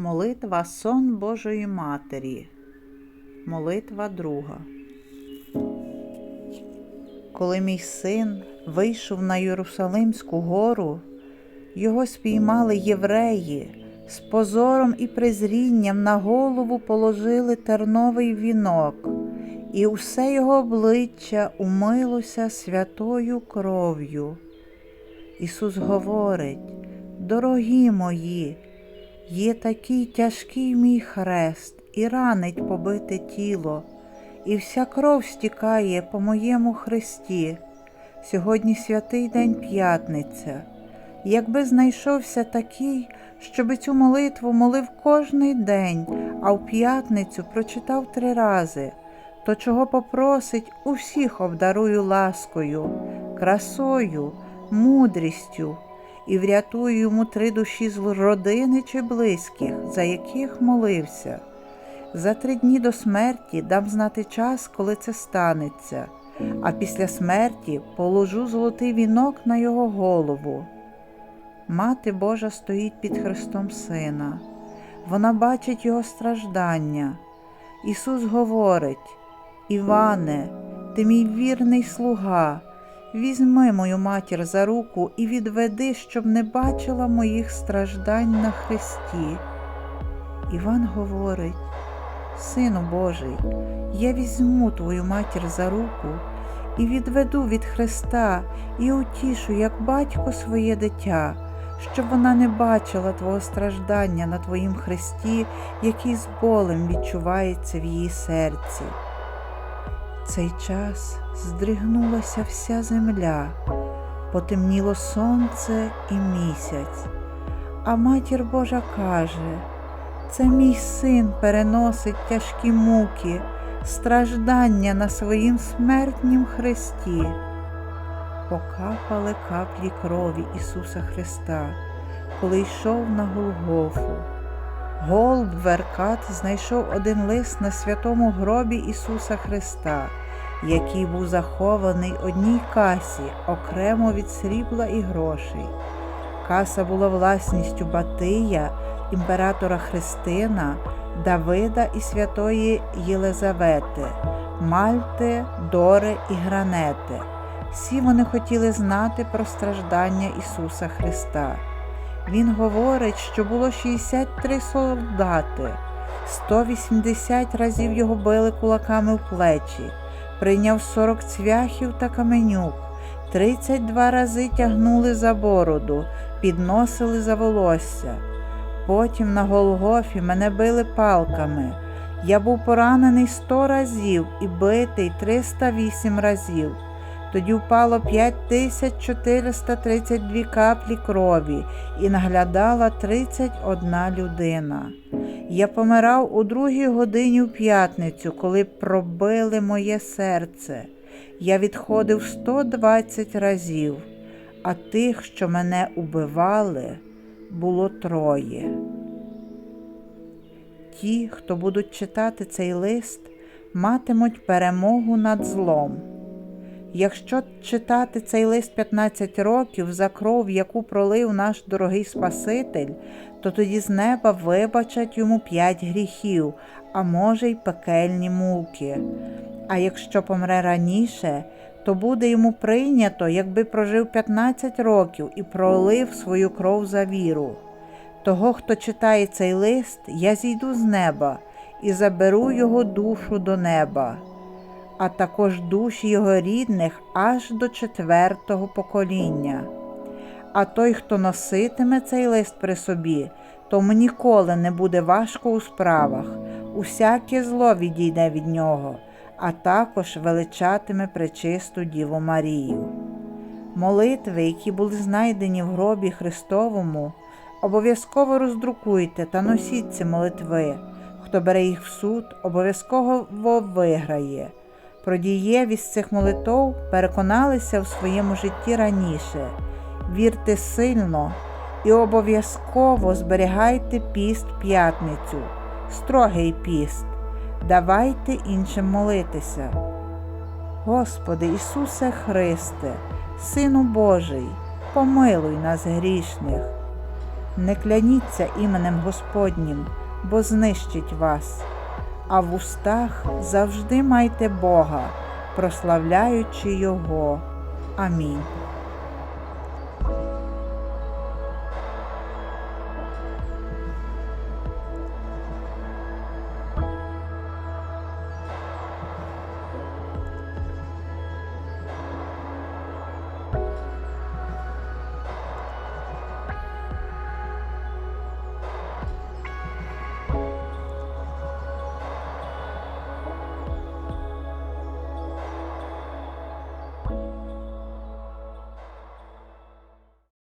Молитва Сон Божої Матері. Молитва друга. Коли мій син вийшов на Єрусалимську гору, його спіймали євреї, з позором і презрінням на голову положили терновий вінок, і усе його обличчя умилося святою кров'ю. Ісус говорить, дорогі мої, є такий тяжкий мій хрест, і ранить побите тіло, і вся кров стікає по моєму хресті. Сьогодні святий день п'ятниця. Якби знайшовся такий, щоби цю молитву молив кожний день, а в п'ятницю прочитав три рази, то чого попросить, усіх обдарую ласкою, красою, мудрістю і врятую йому три душі з родини чи близьких, за яких молився. За три дні до смерті дам знати час, коли це станеться, а після смерті положу золотий вінок на його голову. Мати Божа стоїть під Христом Сина, вона бачить Його страждання. Ісус говорить: Іване, ти мій вірний слуга, візьми мою матір за руку і відведи, щоб не бачила моїх страждань на Христі. Іван говорить, Сину Божий, я візьму твою матір за руку і відведу від Христа і утішу, як батько своє дитя, щоб вона не бачила Твого страждання на Твоїм Христі, який з болем відчувається в її серці. Цей час здригнулася вся земля, потемніло сонце і місяць, а матір Божа каже, це мій син переносить тяжкі муки, страждання на своїм смертнім хресті. Покапали каплі крові Ісуса Христа, коли йшов на Голгофу. Голд Веркат знайшов один лист на святому гробі Ісуса Христа, який був захований одній касі окремо від срібла і грошей. Каса була власністю Батия, імператора Христина, Давида і святої Єлизавети, Мальти, Дори і Гранети. Всі вони хотіли знати про страждання Ісуса Христа. Він говорить, що було 63 солдати, 180 разів його били кулаками в плечі, прийняв 40 цвяхів та каменюк, 32 рази тягнули за бороду, підносили за волосся. Потім на Голгофі мене били палками. Я був поранений 100 разів і битий 308 разів. Тоді впало 5432 каплі крові і наглядала 31 людина. Я помирав у другій годині в п'ятницю, коли пробили моє серце. Я відходив 120 разів, а тих, що мене убивали, було троє. Ті, хто будуть читати цей лист, матимуть перемогу над злом. Якщо читати цей лист 15 років за кров, яку пролив наш дорогий Спаситель, то тоді з неба вибачать йому п'ять гріхів, а може й пекельні муки. А якщо помре раніше, то буде йому прийнято, якби прожив 15 років і пролив свою кров за віру. Того, хто читає цей лист, я зійду з неба і заберу його душу до неба а також душі його рідних аж до четвертого покоління. А той, хто носитиме цей лист при собі, тому ніколи не буде важко у справах, усяке зло відійде від нього, а також величатиме пречисту Діву Марію. Молитви, які були знайдені в гробі Христовому, обов'язково роздрукуйте та носіть ці молитви. Хто бере їх в суд, обов'язково виграє. Про дієвість цих молитов переконалися в своєму житті раніше. Вірте сильно і обов'язково зберігайте піст п'ятницю, строгий піст, давайте іншим молитися. Господи Ісусе Христе, Сину Божий, помилуй нас грішних. Не кляніться іменем Господнім, бо знищить вас, а в устах завжди майте Бога, прославляючи Його. Амінь.